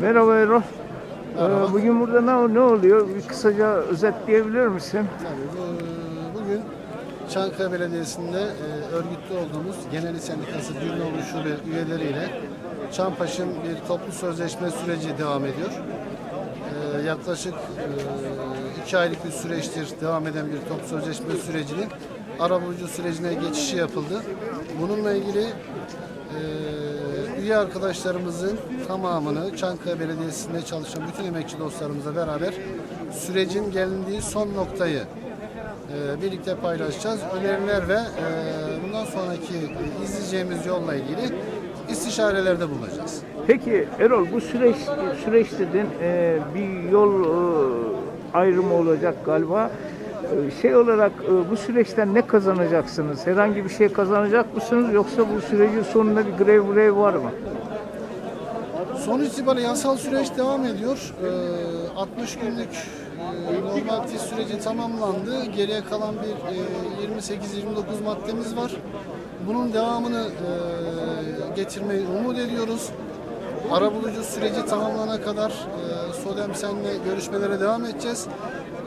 Merhaba Erol. Merhaba. Ee, Bugün burada ne, ne oluyor? Bir kısaca özetleyebilir misin? Tabii bu- Çankaya Belediyesi'nde e, örgütlü olduğumuz Genel Sendikası Dürnoğlu Şube üyeleriyle Çampaş'ın bir toplu sözleşme süreci devam ediyor. E, yaklaşık e, iki aylık bir süreçtir devam eden bir toplu sözleşme sürecinin arabulucu sürecine geçişi yapıldı. Bununla ilgili e, üye arkadaşlarımızın tamamını Çankaya Belediyesi'nde çalışan bütün emekçi dostlarımızla beraber sürecin gelindiği son noktayı e, birlikte paylaşacağız. Öneriler ve e, bundan sonraki izleyeceğimiz yolla ilgili istişarelerde bulunacağız. Peki Erol bu süreç süreç dedin e, bir yol e, ayrımı olacak galiba. E, Şey olarak e, bu süreçten ne kazanacaksınız? Herhangi bir şey kazanacak mısınız yoksa bu sürecin sonunda bir grev grev var mı? Sonuç itibariyle yasal süreç devam ediyor. Ee, 60 günlük e, normal test süreci tamamlandı. Geriye kalan bir e, 28-29 maddemiz var. Bunun devamını e, getirmeyi umut ediyoruz. Arabulucu süreci tamamlanana kadar e, Sodem Sen'le görüşmelere devam edeceğiz.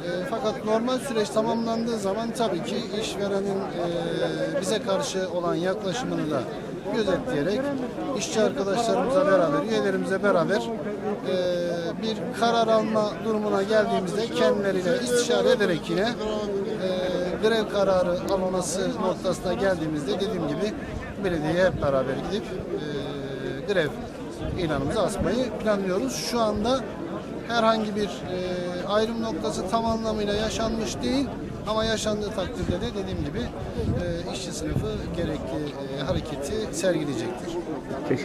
E, fakat normal süreç tamamlandığı zaman tabii ki işverenin e, bize karşı olan yaklaşımını da gözetleyerek işçi arkadaşlarımıza beraber, üyelerimize beraber e, bir karar alma durumuna geldiğimizde kendileriyle istişare ederek yine e, grev kararı alınması noktasına geldiğimizde dediğim gibi belediyeye hep beraber gidip e, grev ilanımızı asmayı planlıyoruz. Şu anda herhangi bir e, ayrım noktası tam anlamıyla yaşanmış değil ama yaşandığı takdirde de dediğim gibi e, işçi sınıfı gerekli e, hareketi sergileyecektir.